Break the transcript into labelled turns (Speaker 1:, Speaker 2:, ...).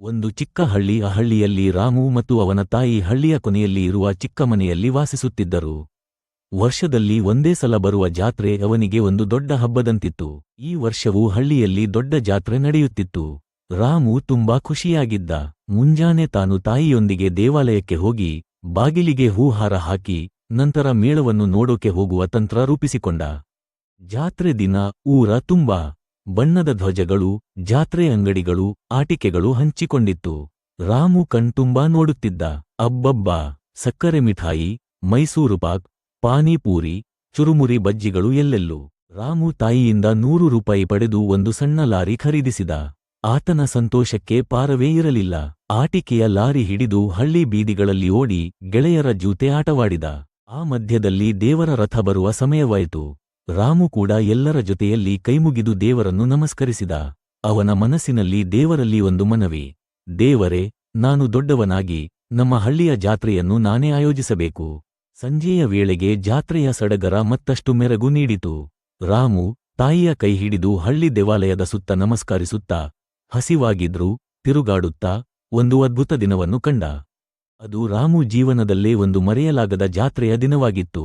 Speaker 1: ಒಂದು ಚಿಕ್ಕ ಹಳ್ಳಿ, ಆ ಹಳ್ಳಿಯಲ್ಲಿ ರಾಮು ಮತ್ತು ಅವನ ತಾಯಿ ಹಳ್ಳಿಯ ಕೊನೆಯಲ್ಲಿ ಇರುವ ಚಿಕ್ಕ ಮನೆಯಲ್ಲಿ ವಾಸಿಸುತ್ತಿದ್ದರು. ವರ್ಷದಲ್ಲಿ ಒಂದೇ ಸಲ ಬರುವ ಜಾತ್ರೆ ಅವನಿಗೆ ಒಂದು ದೊಡ್ಡ ಹಬ್ಬದಂತಿತ್ತು. ಈ ವರ್ಷವೂ ಹಳ್ಳಿಯಲ್ಲಿ ದೊಡ್ಡ ಜಾತ್ರೆ ನಡೆಯುತ್ತಿತ್ತು. ರಾಮು ತುಂಬಾ ಖುಷಿಯಾಗಿದ್ದ. ಮುಂಜಾನೆ ತಾನು ತಾಯಿಯೊಂದಿಗೆ ದೇವಾಲಯಕ್ಕೆ ಹೋಗಿ, ಬಾಗಿಲಿಗೆ ಹೂಹಾರ ಹಾಕಿ, ನಂತರ ಮೇಳವನ್ನು ನೋಡೋಕೆ ಹೋಗುವ ತಂತ್ರ ರೂಪಿಸಿಕೊಂಡ. ಜಾತ್ರೆ ದಿನ, ಊರ ತುಂಬಾ ಬಣ್ಣದ ಧ್ವಜಗಳು, ಜಾತ್ರೆ ಅಂಗಡಿಗಳು, ಆಟಿಕೆಗಳು ಹಂಚಿಕೊಂಡಿತ್ತು. ರಾಮು ಕಣ್ತುಂಬಾ ನೋಡುತ್ತಿದ್ದ. ಅಬ್ಬಬ್ಬಾ! ಸಕ್ಕರೆ ಮಿಠಾಯಿ, ಮೈಸೂರು ಪಾಕ್, ಪಾನಿಪೂರಿ, ಚುರುಮುರಿ ಬಜ್ಜಿಗಳು ಎಲ್ಲೆಲ್ಲೂ. ರಾಮು ತಾಯಿಯಿಂದ ನೂರು ರೂಪಾಯಿ ಪಡೆದು ಒಂದು ಸಣ್ಣ ಲಾರಿ ಖರೀದಿಸಿದ. ಆತನ ಸಂತೋಷಕ್ಕೆ ಪಾರವೇ ಇರಲಿಲ್ಲ. ಆಟಿಕೆಯ ಲಾರಿ ಹಿಡಿದು ಹಳ್ಳಿ ಬೀದಿಗಳಲ್ಲಿ ಓಡಿ ಗೆಳೆಯರ ಜೂತೆ ಆಟವಾಡಿದ. ಆ ಮಧ್ಯದಲ್ಲಿ ದೇವರ ರಥ ಬರುವ ಸಮಯವಾಯಿತು. ರಾಮು ಕೂಡ ಎಲ್ಲರ ಜೊತೆಯಲ್ಲಿ ಕೈಮುಗಿದು ದೇವರನ್ನು ನಮಸ್ಕರಿಸಿದ. ಅವನ ಮನಸ್ಸಿನಲ್ಲಿ ದೇವರಲ್ಲಿ ಒಂದು ಮನವಿ. ದೇವರೇ, ನಾನು ದೊಡ್ಡವನಾಗಿ, ನಮ್ಮ ಹಳ್ಳಿಯ ಜಾತ್ರೆಯನ್ನು ನಾನೇ ಆಯೋಜಿಸಬೇಕು. ಸಂಜೆಯ ವೇಳೆಗೆ ಜಾತ್ರೆಯ ಸಡಗರ ಮತ್ತಷ್ಟು ಮೆರಗು ನೀಡಿತು. ರಾಮು, ತಾಯಿಯ ಕೈ ಹಿಡಿದು ಹಳ್ಳಿ ದೇವಾಲಯದ ಸುತ್ತ ನಮಸ್ಕರಿಸುತ್ತಾ, ಹಸಿವಾಗಿದ್ರೂ, ತಿರುಗಾಡುತ್ತಾ, ಒಂದು ಅದ್ಭುತ ದಿನವನ್ನು ಕಂಡ. ಅದು ರಾಮು ಜೀವನದಲ್ಲೇ ಒಂದು ಮರೆಯಲಾಗದ ಜಾತ್ರೆಯ ದಿನವಾಗಿತ್ತು.